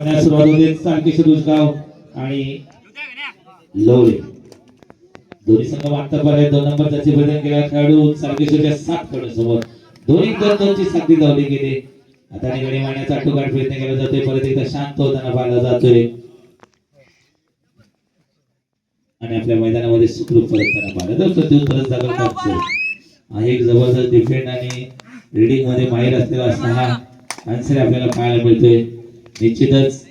करण्यास सुरुवात होते चालकेश्वर उजगाव आणि लवळे दोन्ही संघ आतापर्यंत दोन नंबर त्याचे बदल केला खेळाडू चालकेश्वरच्या सात खेळाडू समोर दोन्ही दोन दोनची साथी धावली गेली. आता निगडी मारण्याचा अटोकाट प्रयत्न केला जातोय. परत एकदा शांत होताना पाहिला जातोय. आणि आपल्या मैदानामध्ये सुखरूप परतताना पाहिलं. तर प्रत्युत्तरच दाखल करतोय हा एक जबरदस्त डिफेंड आणि रिडिंगमध्ये माहीर असलेला असा हा आन्सर आपल्याला पाहायला मिळतोय. निश्चितच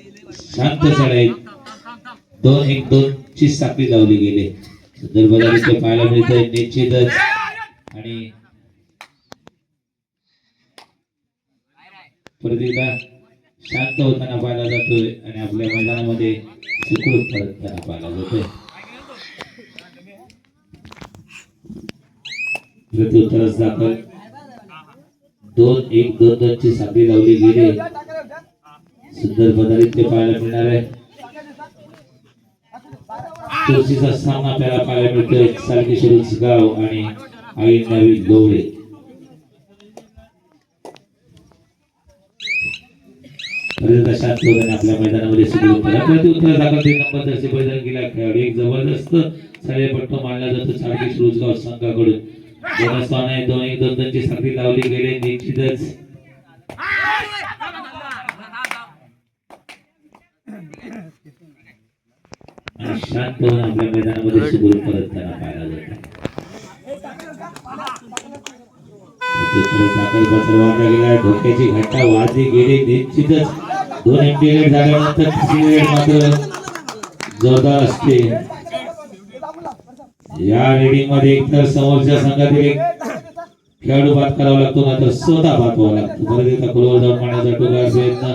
शांत शाळेत दोन एक दोन ची साखळी लावली गेली. सुंदर इथे पाहायला मिळतंय निश्चितच. आणि परत एकदा शांत होताना पाहायला जातोय आणि आपल्या मैदानामध्ये सुखरूप परतताना पाहायला जातोय. प्रत्युत्तरच दाखल. दोन एक दोन दोन ची साखळी लावली गेली. सुंदर बदलित्य पाहायला मिळणार आहे. तुळशीचा सामना त्याला पाहायला मिळतोय. सारखेश्वर गाव आणि आई नवी गवळे शांत होताना आपल्या मैदानामध्ये सुरू होतं. प्रत्युत्तर दाखल नंबर दर्शक मैदान गेला खेळाडू एक जबरदस्त सडेपट्टू मानला जातो. सारखेश्वर उजगाव संघाकडून. दोन स्थान आहे दोन एक दोन दोनची साखळी लावली गेले. निश्चितच आणि शांत होऊन आपल्या मैदानामध्ये सुरू परत त्यांना पाहायला जातं प्रत्युत्तर धोक्याची घटना वाजली गेली निश्चितच दोन एमपीएल झाल्यानंतर तिसरी रेड मात्र जोरदार असते या रेडिंगमध्ये एकतर समोरच्या संघातील एक खेळाडू बाद करावा लागतो ना तर स्वतः बाद व्हावा लागतो. परत एकदा खोलवर जाऊन पाण्याचा टोका प्रयत्न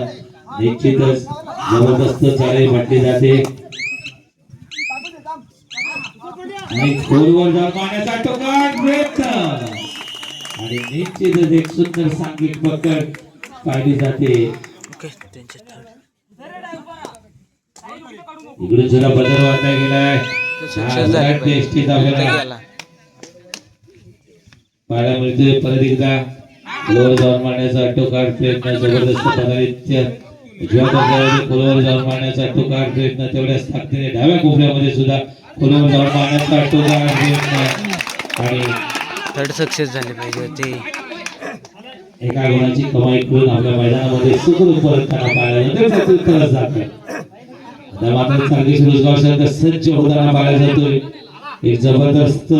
निश्चितच जबरदस्त चाळे म्हटली जाते. आणि खोलवर जाऊन पाण्याचा टोका प्रयत्न आणि निश्चितच एक सुंदर सांघिक पकड पाहिली जाते. इकडून सुद्धा बदल वाढला गेलाय. टेस्टीत आपल्याला पाहायला मिळतोय परत एकदा. खोलवर जाऊन मारण्याचा टोकार प्रयत्न जबरदस्त पदारित्य उजव्या खोलवर जाऊन मारण्याचा टोकार प्रयत्न तेवढ्याच ताकदीने डाव्या कोपऱ्यामध्ये सुद्धा जाऊन आणि थर्ड सक्सेस झाले पाहिजे होते. एका गुणाची कमाई करून आपल्या मैदानामध्ये सुखरूप परत त्यांना पाहायला जाते प्रत्युत्तरच जाते. आता मात्र चांगली रोजगार संघ सज्ज होताना पाहायला जातोय. एक जबरदस्त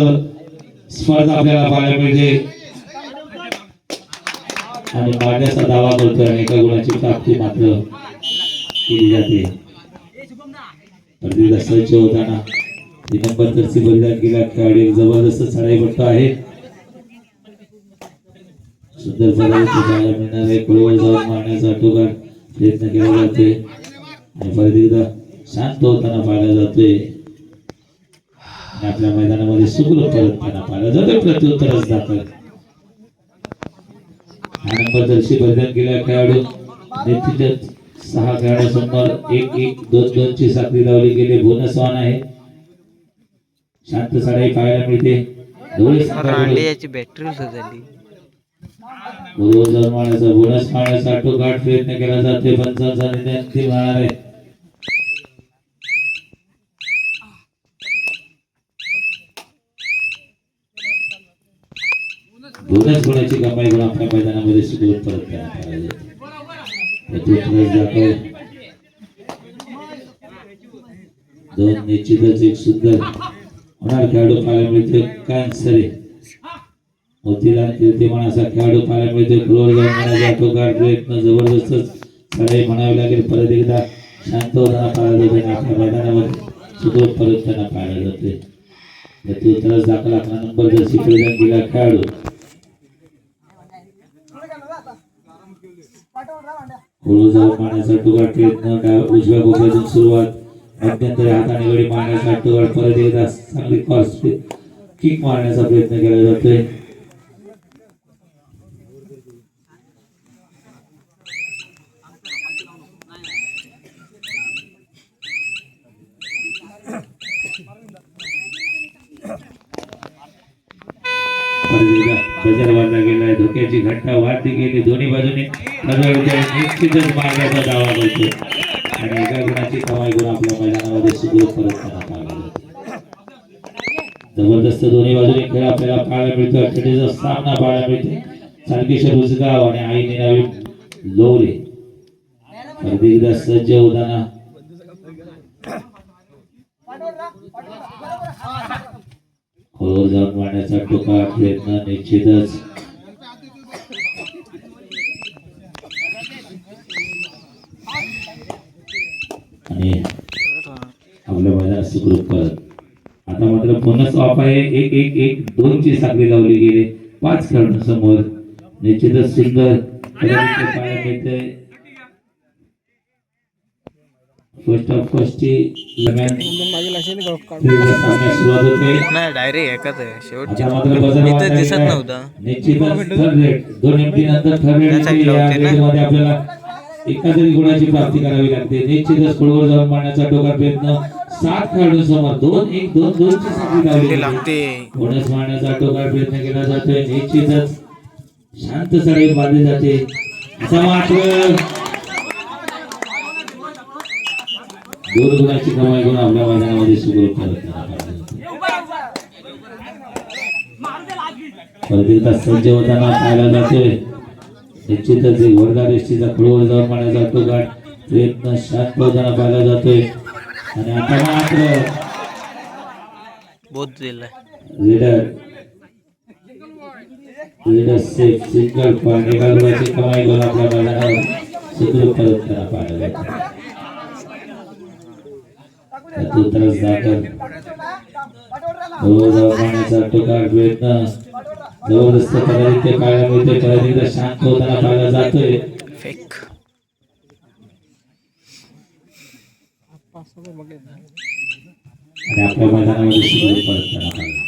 स्पर्धा आपल्याला पाहायला मिळते. आणि मारण्याचा दावा करतोय आणि एका गुणाची प्राप्ती मात्र केली जाते. होताना तीन नंबर बलिदान केला खेळाडू जबरदस्त चढाई पट्ट आहे. सुंदर पदार्थ पाहायला मिळणार आहे खोलवर जाऊन मारण्याचा टोकार प्रयत्न केला जाते आणि परत एकदा शांत होताना पाहिला जातोय. आपल्या मैदानामध्ये सुखरूप परत त्यांना पाहायला जातोय. प्रत्युत्तरच दाखल. नंबर दर्शी बलिदान केला खेळाडू नेतृत्वात सहा खेळाडूसमोर एक एक दोन दोन ची साखळी लावली गेली. बोनस ऑन आहे. शांत साडाई पाहायला मिळते. डोळे याची बॅटरी झाली बरोबर जाऊन मारण्याचा बोनस मारण्याचा टोकाट प्रयत्न केला जाते पंचांचा निर्णय अंतिम राहणार आहे. बोनस गुणाची कमाई आपल्या मैदानामध्ये सुखरूप परत करण्यात आला दोन निश्चितच एक सुंदर. होणार खेळाडू पाहायला मिळते कांसरे मोतीलाल कीर्तिमान असा खेळाडू पाहायला मिळतो फ्लोर जाऊन प्रयत्न चढाई म्हणावी लागेल. परत एकदा शांत होताना पाहायला जाते आपल्या मैदानामध्ये सुखरूप परत त्यांना पाहायला जाते दाखल आपला नंबर जर खेळाडू. टोकार प्रयत्न उजव्या गोप्यातून सुरुवात. मध्यंतरी हाताने गडी मारण्यासाठी परत एकदा चांगली कॉस्ट किक मारण्याचा प्रयत्न केला जातोय. बजर वाढला गेलाय. धोक्याची घटना वाढली गेली. दोन्ही बाजूने निश्चितच मारण्याचा दावा करतो आणि एका गुणाची कमाई करून आपल्या मैदानामध्ये सुखरूप परत करण्यात जबरदस्त दोन्ही बाजूने खेळ आपल्याला पाहायला मिळतो अखेरीचा सामना पाहायला मिळते चालकेश्वर उजगाव आणि आईने नवीन लोवरे अगदी एकदा सज्ज होताना खोलवर जाऊन मारण्याचा टोका प्रयत्न निश्चितच आणि मैदानात सुखरूप परत आता मात्र बोनस ऑफ आहे. एक एक एक दोन ची साखळी लावली गेली. पाच खेळाडूंसमोर निश्चितच सुंदर पद्धतीचे पाहायला मिळते फर्स्ट ऑफ फर्स्ट दरम्यान क्रीडा सामन्यास सुरुवात होते नाही डायरेक्ट एकच आहे. शेवटची आता मात्र बजर इथं वाजता दिसत. नव्हता. निश्चितच थर्ड रेट दोन एमटी नंतर थर्ड रेट side एकातरी गुणाची प्राप्ती करावी लागते. निश्चितच पुढवर जाऊन मारण्याचा टोका प्रयत्न सात खेळाडूंसमोर दोन एक दोन दोन ची साखळी लावली. लागते. बोनस मारण्याचा टोका प्रयत्न केला जातोय. निश्चितच शांत सराई बांधली जाते. दोन गुणाची कमाई करून आपल्या मैदानामध्ये सुखरूप करत परत एकदा सज्ज होताना पाहायला जातोय. निश्चितच एक वर्धा रेष्टीचा खुळवर जाऊन मारण्याचा टोका प्रयत्न शांत होताना पाहायला जातोय. आणि आता मात्र leader leader safe single point गुणाची कमाई करून आपल्या मैदानावर परत करा पाहिलं. जातं. दाखल जवळ पाण्याचा टोका प्रयत्न. जबरदस्त पद्धतीने पाहायला मिळते परत एकदा शांत होताना पाहायला जातोय. फेक आणि आपल्या मैदानामध्ये करा पाहिलं